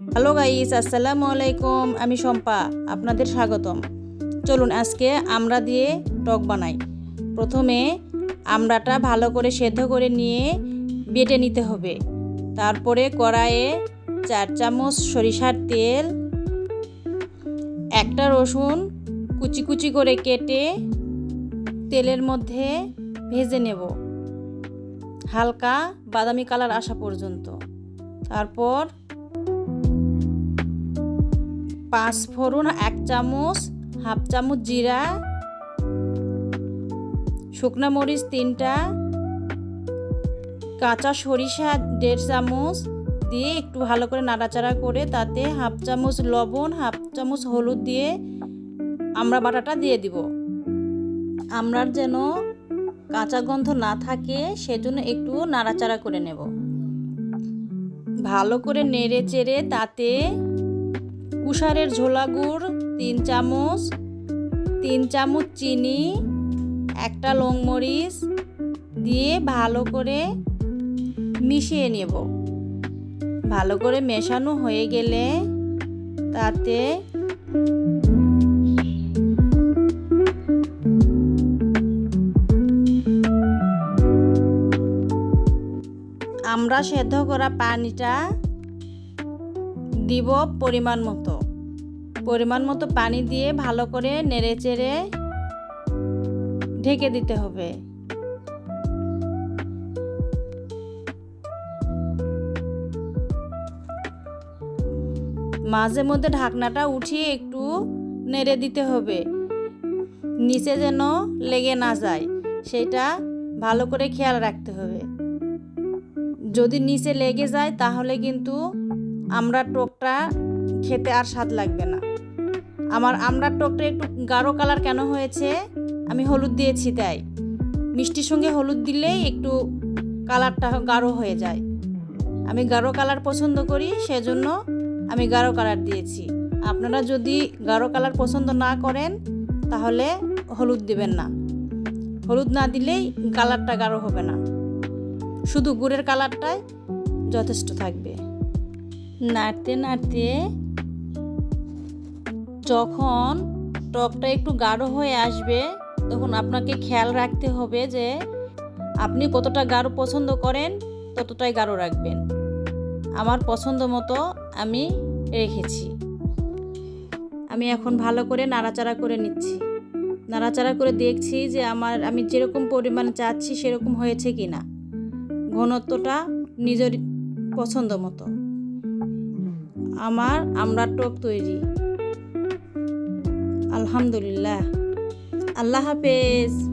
Hello guys আসসালামু আলাইকুম আমি শম্পা। আপনাদের স্বাগতম। চলুন, আজকে আমরা দিয়ে টক বানাই। প্রথমে আমড়াটা ভালো করে সেদ্ধ করে নিয়ে বেটে নিতে হবে। তারপরে কড়াইয়ে চার চামচ সরিষার তেল, একটা রসুন কুচি কুচি করে কেটে তেলের মধ্যে ভেজে নেব। হালকা বাদামি কালার আসা পর্যন্ত। তারপর পাঁচ ফোড়ন, এক চামচ, হাফ চামচ জিরা, শুকনো মরিচ তিনটা, কাঁচা সরিষা দেড় চামচ দিয়ে একটু ভালো করে নাড়াচাড়া করে তাতে হাফ চামচ লবণ, হাফ চামচ হলুদ দিয়ে আমরা বাটাটা দিয়ে দিব। আমরার যেন কাঁচা গন্ধ না থাকে, সেজন্য একটু নাড়াচাড়া করে নেব। ভালো করে নেড়ে চেড়ে তাতে কুষারের ঝোলা গুড়, তিন চামচ তিন চামচ চিনি, একটা লংমরিচ দিয়ে ভালো করে মিশিয়ে নেব। ভালো করে মেশানো হয়ে গেলে তাতে আমরা সেদ্ধ করা পানিটা দিব পরিমাণ মতো। পরিমাণ মতো পানি দিয়ে ভালো করে নেড়ে চেড়ে ঢেকে দিতে হবে। মাঝে মধ্যে ঢাকনাটা উঠিয়ে একটু নেড়ে দিতে হবে। নিচে যেন লেগে না যায়, সেটা ভালো করে খেয়াল রাখতে হবে। যদি নিচে লেগে যায়, তাহলে কিন্তু আমরা টোকটা খেতে আর স্বাদ লাগবে না। আমার আমড়ার টোকটা একটু গাঢ় কালার কেন হয়েছে? আমি হলুদ দিয়েছি তাই। মিষ্টির সঙ্গে হলুদ দিলেই একটু কালারটা গাঢ় হয়ে যায়। আমি গাঢ় কালার পছন্দ করি, সেজন্য আমি গাঢ় কালার দিয়েছি। আপনারা যদি গাঢ় কালার পছন্দ না করেন, তাহলে হলুদ দিবেন না। হলুদ না দিলেই কালারটা গাঢ় হবে না। শুধু গুড়ের কালারটাই যথেষ্ট থাকবে। নাড়তে নাড়তে যখন টকটা একটু গাঢ় হয়ে আসবে, তখন আপনাকে খেয়াল রাখতে হবে যে আপনি কতটা গাঢ় পছন্দ করেন, ততটাই গাঢ় রাখবেন। আমার পছন্দ মতো আমি রেখেছি। আমি এখন ভালো করে নাড়াচাড়া করে নিচ্ছি। নাড়াচাড়া করে দেখছি যে আমার, আমি যেরকম পরিমাণে চাচ্ছি সেরকম হয়েছে কি না ঘনত্বটা নিজের পছন্দ মতো। আমার আমরা টক তৈরি। আলহামদুলিল্লাহ। আল্লাহ হাফেজ।